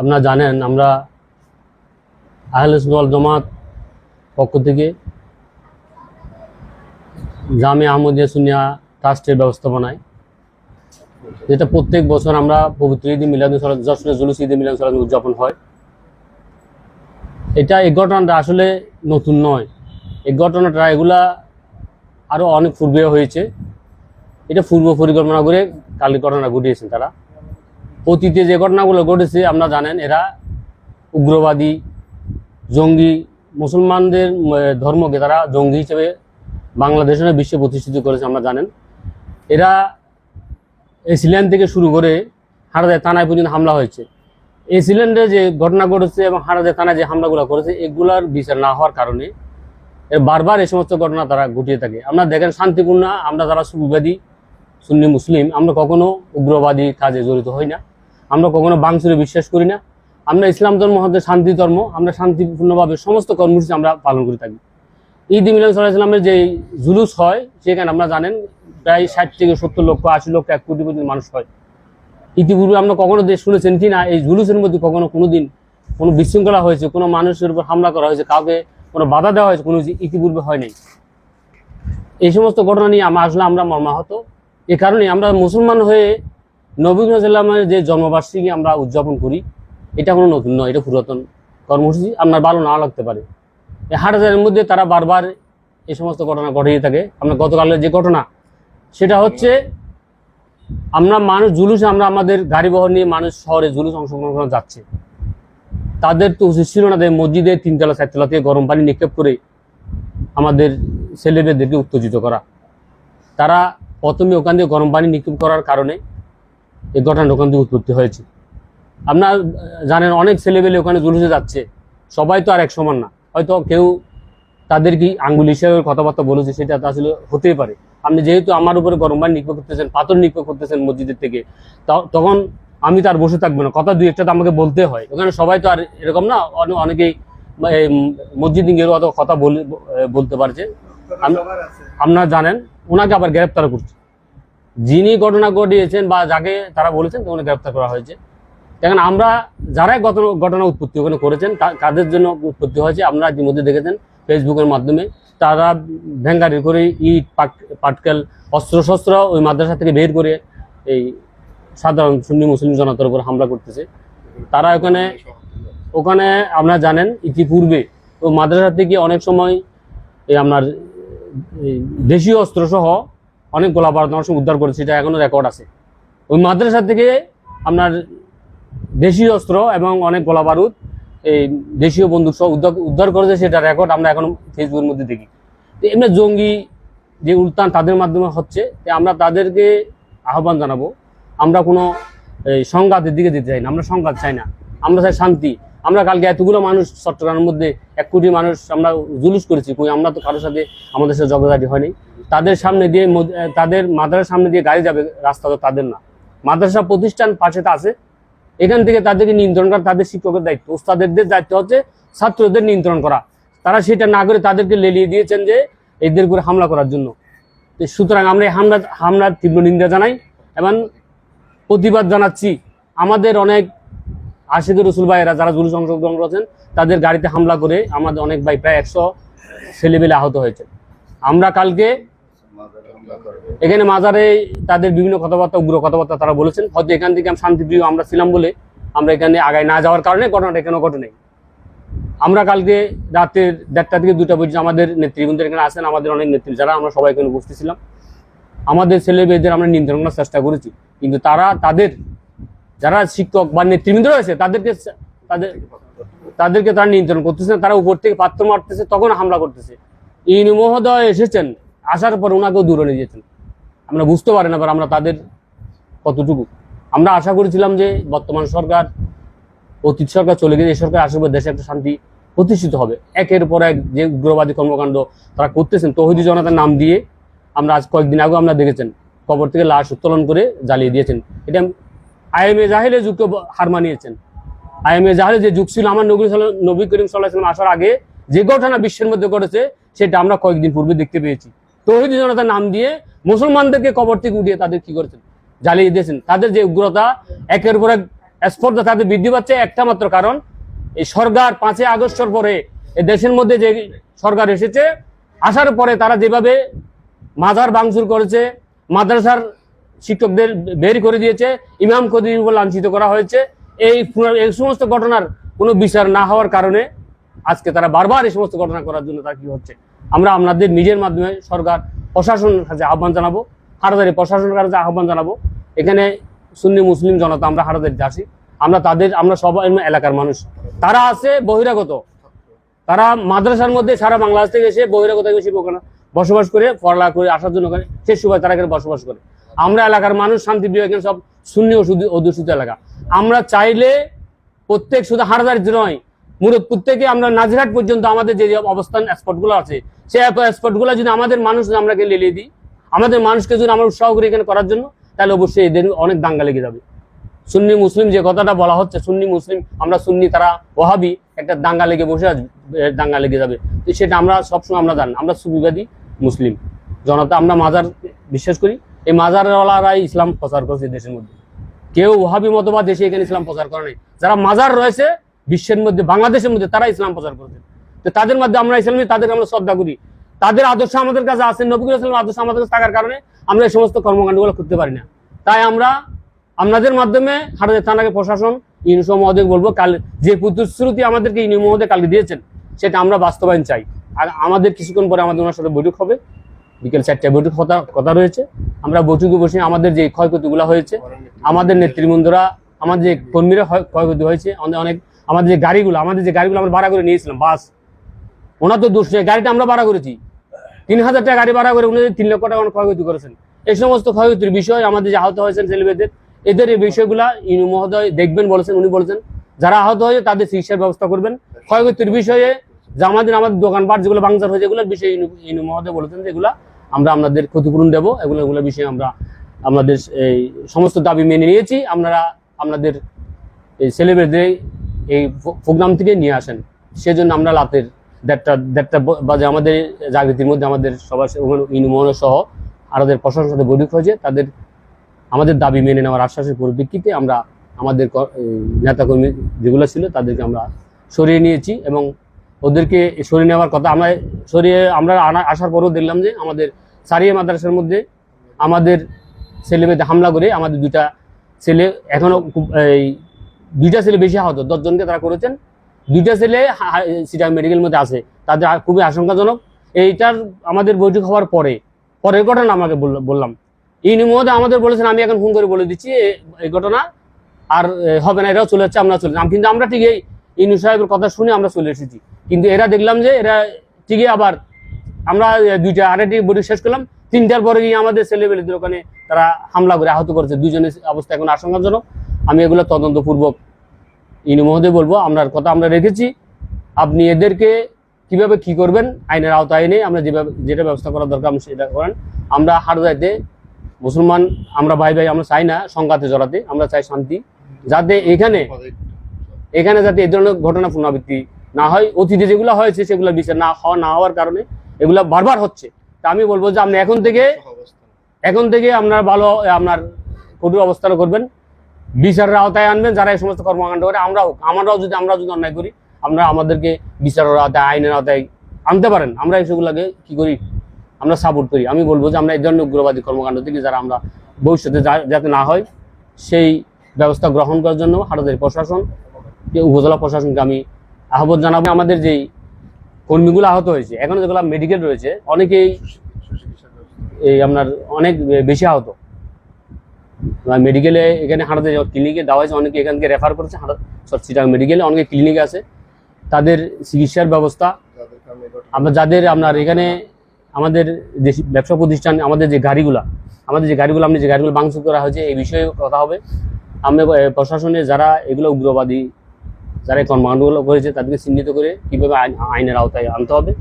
আপনারা জানেন, আমরা আহলে সুল জমাত পক্ষ থেকে জামে আহমদিয়া সুনিয়া ট্রাস্টের ব্যবস্থাপনায়, যেটা প্রত্যেক বছর আমরা পবিত্র ঈদ মিলাদ যশোরে জুলুস ঈদ মিলাদ উদযাপন হয়। এটা এই ঘটনাটা আসলে নতুন নয়। এই ঘটনাটা এগুলা আরও অনেক পূর্বে হয়েছে। এটা পূর্ব পরিকল্পনা করে কাল ঘটনা ঘটিয়েছেন তারা। অতীতে যে ঘটনাগুলো ঘটেছে আপনারা জানেন এরা উগ্রবাদী, জঙ্গি, মুসলমানদের ধর্মকে তারা জঙ্গি হিসেবে বাংলাদেশের বিশ্বে প্রতিষ্ঠিত করেছে, আমরা জানেন। এরা এই সিল্যান্ড থেকে শুরু করে হারাদায় থানায় পর্যন্ত হামলা হয়েছে। এই সিল্যান্ডে যে ঘটনা ঘটেছে এবং হারাদায় থানায় যে হামলাগুলো করেছে, এগুলার বিচার না হওয়ার কারণে বারবার এই সমস্ত ঘটনা তারা ঘটিয়ে থাকে। আমরা দেখেন, শান্তিপূর্ণ, আমরা যারা সুবিবাদী, সুন্নি, মুসলিম, আমরা কখনো উগ্রবাদী কাজে জড়িত হই না। আমরা কখনো বাংসুরে বিশ্বাস করি না। আমরা ইসলাম ধর্ম হতে শান্তি ধর্ম, আমরা শান্তিপূর্ণভাবে সমস্ত কর্মসূচি আমরা পালন করে থাকি। ঈদ মিলান সাল্লাহ ইসলামের যে জুলুস হয়, সেখানে আমরা জানেন, প্রায় ষাট থেকে সত্তর লক্ষ, আশি লক্ষ, এক কোটি পর্যন্ত মানুষ হয়। ইতিপূর্বে আমরা কখনো দেশ শুনেছেন কি না, এই জুলুসের মধ্যে কখনো কোনোদিন কোনো বিশৃঙ্খলা হয়েছে, কোনো মানুষের উপর হামলা করা হয়েছে, কাউকে কোনো বাধা দেওয়া হয়েছে, কোনো ইতিপূর্বে হয় নাই। এই সমস্ত ঘটনা নিয়ে আমরা আসলে আমরা মর্মাহত। এ কারণে আমরা মুসলমান হয়ে নবী সাল্লামের যে জন্মবার্ষিকী আমরা উদযাপন করি, এটা কোনো নতুন নয়, এটা পুরাতন কর্মসূচি। আপনার ভালো না লাগতে পারে। এই হাটাজারের মধ্যে তারা বারবার এই সমস্ত ঘটনা ঘটিয়ে থাকে। আমরা গতকালের যে ঘটনা, সেটা হচ্ছে আমরা মানুষ জুলুসে আমরা আমাদের গাড়ি বহর নিয়ে মানুষ শহরে জুলুস অংশগ্রহণ করে যাচ্ছে। তাদের তো উচিত ছিল না যে মসজিদের তিনতলা, চারতলা থেকে গরম পানি নিক্ষেপ করে আমাদের ছেলেমেয়েদেরকে উত্তেজিত করা। তারা প্রথমে ওখান দিয়ে গরম পানি নিক্ষেপ করার কারণে এই ঘটনাটা ওখান থেকে উৎপত্তি হয়েছে। আপনার জানেন, অনেক ছেলেবেলে ওখানে জুলুসে যাচ্ছে। সবাই তো আর এক সমান না। হয়তো কেউ তাদের কি আঙ্গুল হিসেবে কথাবার্তা বলেছে, সেটা তো আসলে হতেই পারে। আপনি যেহেতু আমার উপরে গরম পানি নিক্ষেপ করতেছেন, পাথর নিক্ষেপ করতেছেন মসজিদের থেকে তখন আমি তো আর বসে থাকব না। কথা দুই একটা তো আমাকে বলতে হয়। ওখানে সবাই তো আর এরকম না অনেকেই মসজিদ নিয়ে অত কথা বলে- বলতে পারছে। আপনারা জানেন ওনাকে আবার গ্রেপ্তার করছে। যিনি ঘটনা ঘটিয়েছেন বা যাকে তারা বলেছেন তখন গ্রেপ্তার করা হয়েছে। দেখেন, আমরা যারাই ঘটনা উৎপত্তি ওখানে করেছেন তাদের জন্য উৎপত্তি হয়েছে আপনারা ইতিমধ্যে দেখেছেন ফেসবুকের মাধ্যমে। তারা ভেঙ্গারি করে ইট, পাট- পাটকেল, অস্ত্রশস্ত্র ওই মাদ্রাসা থেকে বের করে এই সাধারণ সুন্নি মুসলিম জনতার উপর হামলা করতেছে। তারা ওখানে ওখানে আপনারা জানেন, ইতিপূর্বে ও মাদ্রাসা থেকে অনেক সময় এই আপনার দেশীয় অস্ত্র সহ অনেক গোলা বারুদ অনেক উদ্ধার করেছে এটা এখনও রেকর্ড আছে। ওই মাদ্রাসা থেকে আপনার দেশীয় অস্ত্র এবং অনেক গোলা বারুদ এই দেশীয় বন্দুক সহ উদ্ধার উদ্ধার করেছে, সেটা রেকর্ড আমরা এখন ফেসবুকের মধ্যে দেখি। তো এমনি জঙ্গি যে উল্টান তাদের মাধ্যমে হচ্ছে আমরা তাদেরকে আহ্বান জানাব, আমরা কোনো সংঘাতের দিকে যেতে চাই না, আমরা সংঘাত চাই না, আমরা চাই শান্তি। আমরা কালকে এতগুলো মানুষ চট্টগ্রামের মধ্যে এক কোটি মানুষ আমরা জুলুস করেছি, কই আমরা তো কারোর সাথে আমাদের সাথে জগদাটি হয়নি। তাদের সামনে দিয়ে তাদের মাদ্রাসার সামনে দিয়ে গাড়ি যাবে রাস্তা তো তাদের না। মাদ্রাসা প্রতিষ্ঠান পাশে আছে। এখান থেকে তাদেরকে নিয়ন্ত্রণ করা তাদের শিক্ষকের দায়িত্ব। ওস্তাদের দায়িত্ব হচ্ছে ছাত্রদের নিয়ন্ত্রণ করা। তারা সেটা না করে তাদেরকে লেলিয়ে দিয়েছেন যে এদের করে হামলা করার জন্য। সুতরাং আমরা এই হামলা হামলার তীব্র নিন্দা জানাই এবং প্রতিবাদ জানাচ্ছি। আমাদের অনেক আশিকের রসুল ভাইয়েরা যারা জুলুস অংশগ্রহণ করেছেন, তাদের গাড়িতে হামলা করে আমাদের অনেক ভাই, প্রায় একশো ছেলেবেলে আহত হয়েছে। আমরা কালকে এখানে মাজারে তাদের বিভিন্ন কথাবার্তা, উগ্র কথাবার্তা তারা বলেছেন। হয়তো এখান থেকে শান্তিপ্রিয় আমরা ছিলাম বলে আমরা এখানে আগায় না যাওয়ার কারণে ঘটনাটা এখানে ঘটে নেই আমরা কালকে রাতের দেড়টা থেকে দুটা পর্যন্ত আমাদের নেতৃবৃন্দের এখানে আসেন, আমাদের অনেক নেত্রী, যারা আমরা সবাই এখানে উপস্থিত ছিলাম। আমাদের ছেলে মেয়েদের আমরা নিয়ন্ত্রণ করার চেষ্টা করেছি। কিন্তু তারা তাদের যারা শিক্ষক বা নেতৃবৃন্দ রয়েছে, তাদেরকে তাদের তাদেরকে তারা নিয়ন্ত্রণ করতেছে তারা উপর থেকে পাত্র মারতেছে, তখন হামলা করতেছে। ইনু মহোদয় এসেছেন, আসার পর ওনাকেও দূরে নিয়ে যেতেন। আমরা বুঝতে পারেন আবার আমরা তাদের কতটুকু। আমরা আশা করেছিলাম যে বর্তমান সরকার, অতীত সরকার চলে গেছে এই সরকার আসবে, দেশে একটা শান্তি প্রতিষ্ঠিত হবে। একের পর এক যে উগ্রবাদী কর্মকাণ্ড তারা করতেছেন, তহিদি জনতার নাম দিয়ে আমরা আজ কয়েকদিন আগেও আমরা দেখেছেন, কবর থেকে লাশ উত্তোলন করে জ্বালিয়ে দিয়েছেন। এটা আইএমএ জাহিলে যুগকে হার মানিয়েছেন। আইএমএ জাহিলে যে যুগ ছিল, আমার নবী নবী করিম সাল্লাহ সাল্লাম আসার আগে যে ঘটনা বিশ্বের মধ্যে ঘটেছে, সেটা আমরা কয়েকদিন পূর্বে দেখতে পেয়েছি। তহিদি জনতার নাম দিয়ে মুসলমানদেরকে কবর থেকে উঠিয়ে তাদের কি করেছেন? জ্বালিয়ে দিয়েছেন। তাদের যে উগ্রতা, একের পর এক স্পর্ধা তাদের বৃদ্ধি পাচ্ছে একটা মাত্র কারণ, এই সরকার পাঁচই আগস্টের পরে এই দেশের মধ্যে যে সরকার এসেছে, আসার পরে তারা যেভাবে মাজার ভাঙচুর করেছে, মাদ্রাসার শিক্ষকদের বের করে দিয়েছে, ইমাম কদির লাঞ্ছিত করা হয়েছে। এই এই সমস্ত ঘটনার কোনো বিচার না হওয়ার কারণে আজকে তারা বারবার এই সমস্ত ঘটনা করার জন্য তারা কি হচ্ছে? আমরা আপনাদের নিজের মাধ্যমে সরকার, প্রশাসনের কাছে আহ্বান জানাব, হারাদারি প্রশাসনের কাছে আহ্বান জানাব। এখানে সুন্নি মুসলিম জনতা, আমরা হারাদারিতে আসি আমরা তাদের, আমরা সবাই এলাকার মানুষ। তারা আছে বহিরাগত। তারা মাদ্রাসার মধ্যে সারা বাংলাদেশ থেকে এসে বহিরাগত বসবাস করে, পড়ালেখা করে, আসার জন্য ওখানে শেষ সময় তারা এখানে বসবাস করে। আমরা এলাকার মানুষ শান্তিপ্রিয় এখানে সব শূন্য অধ্যুষিত এলাকা। আমরা চাইলে প্রত্যেক শুধু হারাদারিতে নয় মুরদপুর থেকে আমরা নাজিরহাট পর্যন্ত আমাদের যে অবস্থান স্পটগুলো আছে সেই স্পটগুলো যদি আমাদের মানুষ যদি আমরা লেলিয়ে দিই, আমাদের মানুষকে যদি আমরা উৎসাহ করি এখানে করার জন্য, তাহলে অবশ্যই এদের অনেক দাঙ্গা লেগে যাবে। সুন্নি মুসলিম যে কথাটা বলা হচ্ছে, সুন্নি মুসলিম, আমরা সুন্নি তারা ওহাবি, একটা দাঙ্গা লেগে বসে দাঙ্গা লেগে যাবে। সেটা আমরা সবসময় আমরা জানি, আমরা সুবিবাদী মুসলিম। জনতা আমরা মাজার বিশ্বাস করি। এই মাজারওয়ালারাই ইসলাম প্রচার করছে দেশের মধ্যে। কেউ ওহাবি মতবাদ দেশে এখানে ইসলাম প্রচার করে নাই। যারা মাজার রয়েছে, বিশ্বের মধ্যে, বাংলাদেশের মধ্যে, তারা ইসলাম প্রচার করছে। তো তাদের মধ্যে আমরা ইসলামী তাদের আমরা শ্রদ্ধা করি। তাদের আদর্শ আমাদের কাছে আছে, নবীর ইসলামের আদর্শ আমাদের কাছে থাকার কারণে আমরা এই সমস্ত কর্মকাণ্ডগুলো করতে পারি না। তাই আমরা আপনাদের মাধ্যমে হাটাদের থানাকে প্রশাসন ইউনিসো মহোদয় বলব, কাল যে প্রতিশ্রুতি আমাদেরকে ইউনি মহোদয় কালকে দিয়েছেন, সেটা আমরা বাস্তবায়ন চাই। আর আমাদের কিছুক্ষণ পরে আমাদের ওনার সাথে বৈঠক হবে। বিকেল চারটায় বৈঠক কথা কথা রয়েছে। আমরা বৈঠকে বসে আমাদের যে ক্ষয়ক্ষতিগুলো হয়েছে আমাদের নেতৃবৃন্দরা আমাদের যে কর্মীরা ক্ষয়ক্ষতি হয়েছে অনেক আমাদের যে গাড়িগুলো আমাদের যে গাড়িগুলো আমরা ভাড়া করে নিয়েছিলাম বাস। ওনার তো দোষ নেই, গাড়িটা আমরা ভাড়া করেছি। তিন হাজার টাকা গাড়ি ভাড়া করে উনি তিন লক্ষ টাকা ক্ষয়ক্ষতি করেছেন। এই সমস্ত ক্ষয়ক্ষতির বিষয় আমাদের যে আহত হয়েছেন ছেলেমেয়েদের এদের এই বিষয়গুলা ইনু মহোদয় দেখবেন বলেছেন উনি বলেছেন। যারা আহত হয়েছে তাদের চিকিৎসার ব্যবস্থা করবেন। ক্ষয়ক্ষতির বিষয়ে যে আমাদের আমাদের দোকানপাট যেগুলো বাংচার হয়েছে এগুলোর বিষয়ে ইনু মহোদয় বলেছেন যে এগুলা আমরা আপনাদের ক্ষতিপূরণ দেবো এগুলো এগুলো বিষয়ে আমরা আমাদের এই সমস্ত দাবি মেনে নিয়েছি। আপনারা আপনাদের এই ছেলেমেয়েদের এই প্রোগ্রাম থেকে নিয়ে আসেন। সেজন্য আমরা রাতের দেড়টা দেড়টা বাজে আমাদের জাগৃতির মধ্যে আমাদের সবার ইউনিমন সহ আমাদের প্রশাসনের সাথে বৈঠক হয়েছে। তাদের, আমাদের দাবি মেনে নেওয়ার আশ্বাসের পরিপ্রেক্ষিতে আমরা আমাদের নেতাকর্মী যেগুলো ছিল তাদেরকে আমরা সরিয়ে নিয়েছি এবং ওদেরকে সরিয়ে নেওয়ার কথা আমরা সরিয়ে, আমরা আনা- আসার পরেও দেখলাম যে আমাদের সারিয়া মাদ্রাসার মধ্যে আমাদের ছেলেমেয়েদের হামলা করে আমাদের দুইটা ছেলে এখনও এই, দুইটা ছেলে বেশি আহত, দশজনকে তারা করেছেন। দুইটা ছেলে সিটা মেডিকেল মধ্যে আছে। তাদের খুবই আশঙ্কাজনক। এইটার আমাদের বৈঠক হওয়ার পরে, পরের ঘটনা আমাকে বলল- বললাম। ইনি মহোদয় আমাদের বলেছেন, আমি এখন ফোন করে বলে দিচ্ছি এই ঘটনা আর হবে না, এরাও চলে যাচ্ছে, আমরা চলে। কিন্তু আমরা ঠিক এই ইনু সাহেবের কথা শুনে আমরা চলে এসেছি। কিন্তু এরা দেখলাম যে এরা ঠিকই আবার আমরা দুইটা আড়াইটি বৈঠক শেষ করলাম। তিনটার পরে গিয়ে আমাদের ছেলেবেলেদের ওখানে তারা হামলা করে আহত করেছে। দুজনের অবস্থা এখন আশঙ্কাজনক। আমি এগুলো তদন্তপূর্বক ইনু মহোদয় বলব। আপনার কথা আমরা রেখেছি। আপনি এদেরকে কীভাবে কি করবেন, আইনের আওতায় এনে আমরা যেভাবে, যেটা ব্যবস্থা করা দরকার সেটা করেন। আমরা হারদাইতে মুসলমান, আমরা ভাই ভাই, আমরা চাই না সংঘাতে জড়াতে, আমরা চাই শান্তি। যাতে এখানে এখানে যাতে এই ধরনের ঘটনা পুনরাবৃত্তি না হয়, অতীতে যেগুলো হয়েছে সেগুলো বিচার না, হওয়া, না হওয়ার কারণে এগুলো বারবার হচ্ছে। তা আমি বলব যে আপনি এখন থেকে এখন থেকে আপনার ভালো আপনার কঠোর অবস্থান করবেন। বিচারের আওতায় আনবেন যারা এই সমস্ত কর্মকাণ্ড করে আমরা হোক। আমরাও যদি আমরা যদি অন্যায় করি আমরা আমাদেরকে বিচারের আওতায় আইনের আওতায় আনতে পারেন। আমরা এসবগুলোকে কি করি? আমরা সাপোর্ট করি। আমি বলব যে আমরা এই ধরনের উগ্রবাদী কর্মকাণ্ড থেকে যারা আমরা ভবিষ্যতে যা- যাতে না হয় সেই ব্যবস্থা গ্রহণ করার জন্য হাটাদের প্রশাসন উপজেলা প্রশাসনকে আমি আহ্বান জানাব। আমাদের যেই কর্মীগুলো আহত হয়েছে। এখনও যেগুলো মেডিকেল রয়েছে, অনেকেই এই আপনার অনেক বেশি আহত। মেডিকেলে এখানে হাঁটাতে ক্লিনিকে দেওয়া হয়েছে, অনেকে এখান থেকে রেফার করেছে, হাঁটা চিটাং মেডিকেলে অনেকে ক্লিনিকে আছে। তাদের চিকিৎসার ব্যবস্থা, আমরা যাদের আপনার এখানে আমাদের যে ব্যবসা প্রতিষ্ঠান, আমাদের যে গাড়িগুলা, আমাদের যে গাড়িগুলো, আপনি যে গাড়িগুলো ভাঙচুর করা হয়েছে, এই বিষয়ে কথা হবে। আমরা প্রশাসনে যারা এগুলো উগ্রবাদী যারা এই কর্মকাণ্ডগুলো করেছে তাদেরকে চিহ্নিত করে কীভাবে আইন আইনের আওতায় আনতে হবে।